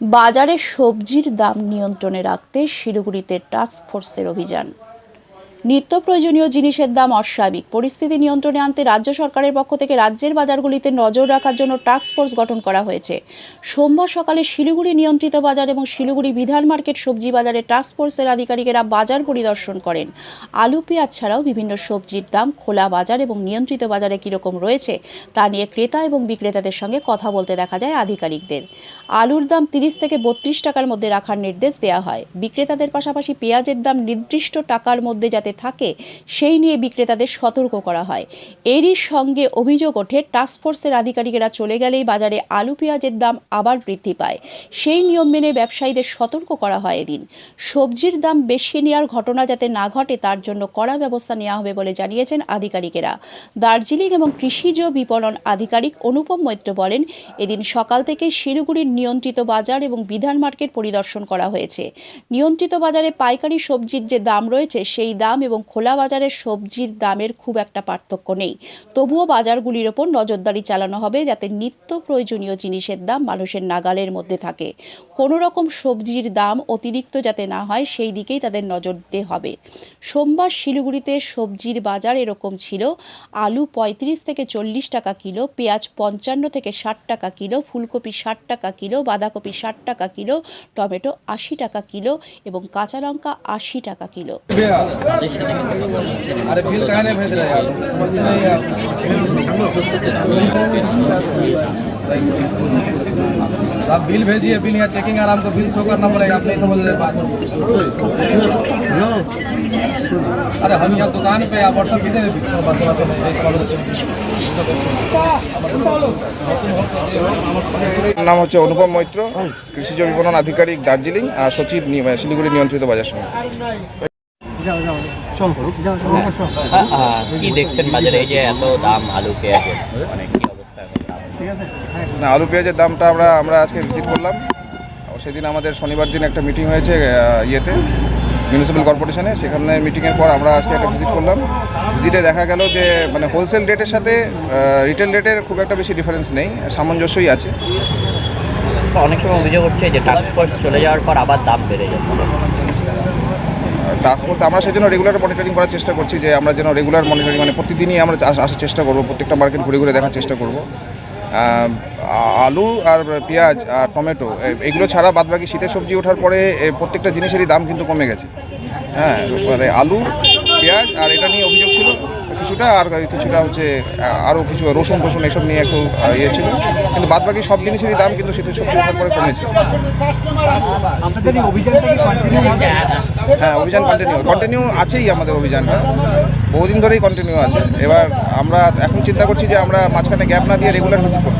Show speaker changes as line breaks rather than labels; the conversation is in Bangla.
বাজারে সবজির দাম নিয়ন্ত্রণে রাখতে শিলিগুড়িতে টাস্ক ফোর্সের অভিযান। নিত্য প্রয়োজনীয় জিনিসের দাম অস্বাভাবিক। পরিস্থিতি নিয়ন্ত্রণে আনতে রাজ্য সরকারের পক্ষ থেকে রাজ্যের বাজারগুলিতে নজর রাখার জন্য টাস্ক ফোর্স গঠন করা হয়েছে। সোমবার সকালে শিলিগুড়ি নিয়ন্ত্রিত বাজার এবং শিলিগুড়ি বিধান মার্কেট সবজি বাজারে টাস্ক ফোর্সের আধিকারিকেরা বাজার পরিদর্শন করেন। আলু, পেঁয়াজ ছাড়াও বিভিন্ন সবজির দাম, খোলা বাজার এবং নিয়ন্ত্রিত বাজারে কীরকম রয়েছে তা নিয়ে ক্রেতা এবং বিক্রেতাদের সঙ্গে কথা বলতে দেখা যায় আধিকারিকদের। আলুর দাম তিরিশ থেকে বত্রিশ টাকার মধ্যে রাখার নির্দেশ দেওয়া হয়। বিক্রেতাদের পাশাপাশি পেঁয়াজের দাম নির্দিষ্ট টাকার মধ্যে যাতে থাকে, সেই নিয়ে বিক্রেতাদের সতর্ক করা হয়। এরই সঙ্গে অভিযোগ ওঠে টাস্কফোর্সের আধিকারিকেরা চলে গেলেই বাজারে আলু পেঁয়াজের দাম আবার বৃদ্ধি পায়। সেই নিয়ম মেনে ব্যবসায়ীদের সতর্ক করা হয় এদিন। সবজির দাম বেশি নেওয়ার ঘটনা যাতে না ঘটে, তার জন্য কড়া ব্যবস্থা নেওয়া হবে বলে জানিয়েছেন আধিকারিকেরা। দার্জিলিং এবং কৃষিজ বিপণন আধিকারিক অনুপম মৈত্র বলেন, এদিন সকাল থেকে শিলিগুড়ির নিয়ন্ত্রিত বাজার এবং বিধান মার্কেট পরিদর্শন করা হয়েছে। নিয়ন্ত্রিত বাজারে পাইকারি সবজির যে দাম রয়েছে, সেই দাম এবং খোলা বাজারের সবজির দামের খুব একটা পার্থক্য নেই। তবুও বাজারগুলির ওপর নজরদারি চালানো হবে যাতে নিত্য প্রয়োজনীয় জিনিসের দাম মানুষের নাগালের মধ্যে থাকে। কোনো রকম সবজির দাম অতিরিক্ত যাতে না হয়, সেই দিকেই তাদের নজর দিতে হবে। সোমবার শিলিগুড়িতে সবজির বাজার এরকম ছিল। আলু পঁয়ত্রিশ থেকে চল্লিশ টাকা কিলো, পেঁয়াজ পঞ্চান্ন থেকে ষাট টাকা কিলো, ফুলকপি ষাট টাকা কিলো, বাঁধাকপি ষাট টাকা কিলো, টমেটো আশি টাকা কিলো এবং কাঁচা লঙ্কা আশি টাকা কিলো।
अरे बिल कहाँ नहीं भेज रहे आप समझते नहीं हैं आप आप बिल भेजिए बिल यहाँ चेकिंग आराम को बिल शो करना पड़ेगा आप नहीं समझ रहे बात अरे हम यहाँ दुकान पे आप व्हाट्सअप कितने बस बस
নাম হচ্ছে অনুপম মৈত্র কৃষিজ বিপণন আধিকারিক দার্জিলিং আর সচিব নি- মানে শিলিগুড়ি নিয়ন্ত্রিত বাজার সমিতি
আহ, কি দেখছেন বাজারে? এই যে এত দাম আলু পেঁয়াজের মানে কি অবস্থা? এখন দাম?
না আলু পেঁয়াজের দামটা আমরা আমরা আজকে ভিজিট করলাম। সেদিন আমাদের শনিবার দিন একটা মিটিং হয়েছে ইয়েতে মিউনিসিপ্যাল কর্পোরেশনে সেখানে মিটিংয়ের পর আমরা আজকে একটা ভিজিট করলাম। ভিজিটে দেখা গেল যে মানে হোলসেল রেটের সাথে রিটেল রেটের খুব একটা বেশি ডিফারেন্স নেই সামঞ্জস্যই আছে।
তো অনেক সময় অভিযোগ হচ্ছে যে টাস্ক ফোর্স চলে যাওয়ার পর আবার দাম বেড়ে যাচ্ছে।
ট্রান্সপোর্ট আমরা সেই জন্য রেগুলার মনিটরিং করার চেষ্টা করছি যে আমরা যেন রেগুলার মনিটরিং মানে প্রতিদিনই আমরা আস- আসার চেষ্টা করব, প্রত্যেকটা মার্কেট ঘুরে ঘুরে দেখার চেষ্টা করব। আলু আর পেঁয়াজ আর টমেটো এগুলো ছাড়া বাদবাকি শীতের সবজি ওঠার পরে প্রত্যেকটা জিনিসেরই দাম কিন্তু কমে গেছে। হ্যাঁ মানে আলু, পেঁয়াজ আর এটা নিয়ে অভিযোগ ছিল কিছুটা, আর কিছুটা হচ্ছে আরও কিছু রসুন টসুন এসব নিয়ে একটু ইয়ে ছিল। কিন্তু বাদ বাকি সব জিনিসেরই দাম কিন্তু শীতের সবজি ওঠার পরে কমেছে। হ্যাঁ অভিযান কন্টিনিউ কন্টিনিউ আছেই আমাদের অভিযানটা বহুদিন ধরেই কন্টিনিউ আছে। এবার আমরা এখন চিন্তা করছি যে আমরা মাঝখানে গ্যাপ না দিয়ে রেগুলার ভিজিট করব।